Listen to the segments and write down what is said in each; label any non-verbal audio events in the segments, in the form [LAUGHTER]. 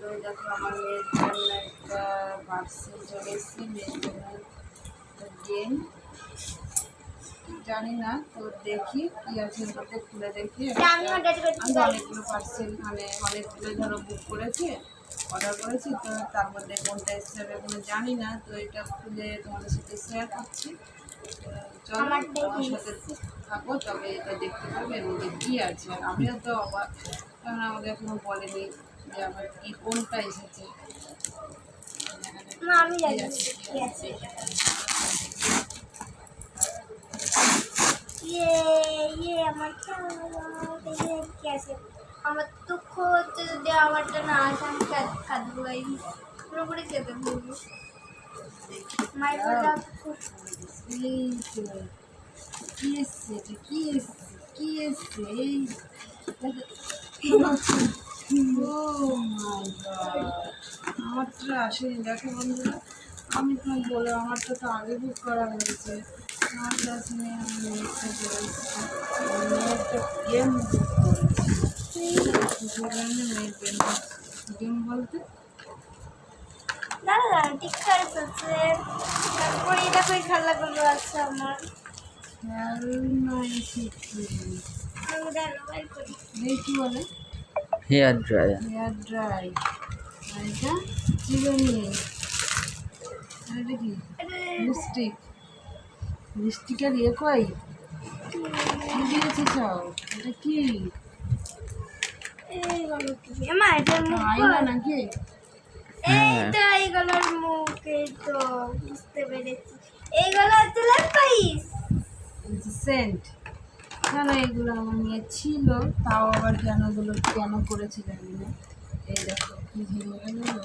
আর দেখো আমার মেয়ের জন্য একটা পার্সেল চলে এসেছে মেয়ের জন্য গেম জানি না তো দেখি কি আছে ওর খুলে দেখি। আমি অনেকগুলো পার্সেল মানে অনেকগুলো ধরো বুক করেছি অর্ডার করেছি তো তার মধ্যে কোনটা আমি এখনও জানি না তো এটা খুলে তোমাদের সাথে শেয়ার করছি। চলো আমার সাথে থাকো তবে এটা দেখতে পাবে এর মধ্যে কী আছে। আমিও তো অবাক কারণ আমাকে এখনও বলেনি। যে আমার কি কোনটা এসেছে? ইয়ে ইয়ে আমার দুঃখ হচ্ছে যদি আমারটা না আসে আমি কাঁদবো পুরোপুরি কেঁদে ফেলব। তো কি এসছে? কি এসছে? কি এসছে? এই মাই [LAUGHS] আমারটা আসেনি দেখো বন্ধুরা আমি তো বলে আমারটা তো আগে বুক করা হয়েছে আমারটা আসেনি আমি মেয়েটা বলেছি মেয়েটা গেম বুক করেছি সেখানে মেয়ের গেম গেম বলতে দাঁড়া দাঁড়া ঠিক করে ফেলছে। তারপরে এটা করে খেলাগুলো আছে আমার। খেলনা এসেছে আমি দাঁড়া করি। কি বলে? Hair dryer. হেয়ার ড্রাই আর এটা চিরুনি। আর এটা কি? লিপস্টিক। লিপস্টিকের ইয়ে কই? কি দিয়েছে সব? এটা কি? নাকি? এইগুলোর মুখ এই তো বুঝতে পেরেছি। এইগুলো হচ্ছে সেন্ট না এগুলো আমার নিয়ে ছিল তাও আবার কেন এগুলো কেন করেছে জানি না। এই দেখো কি ভেঙে গেল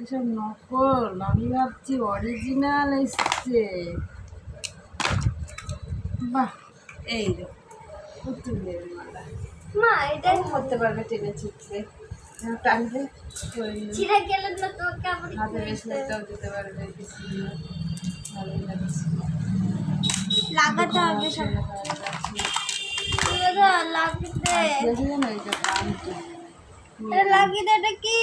এসব নকল আমি ভাবছি অরিজিনাল এসছে। বাহ এই দেখো পুতুলের মালা। মা এটা এটাই করতে পারবে টেনে ছিটছে টানলে ছিঁড়ে গেলে না তোমাকে আবার হাতে ব্রেসলেটটাও দিতে পারবে কিছু লাগাতে হবে লাগিয়ে দে, এটা কি?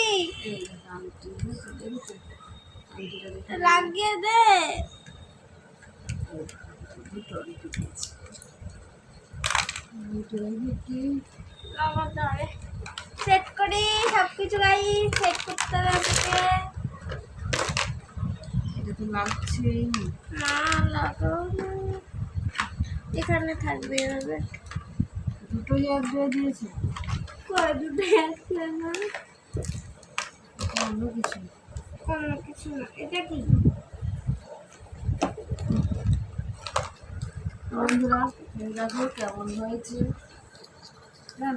লাগিয়ে দে। সেট করি সব কিছু গাই সেট করতে হবে না এখানে থাকবে এভাবে। দুটোই এক দিয়ে দিয়েছে। অন্য কিছু কিছু না এটা কি বন্ধুরা কেমন হয়েছে।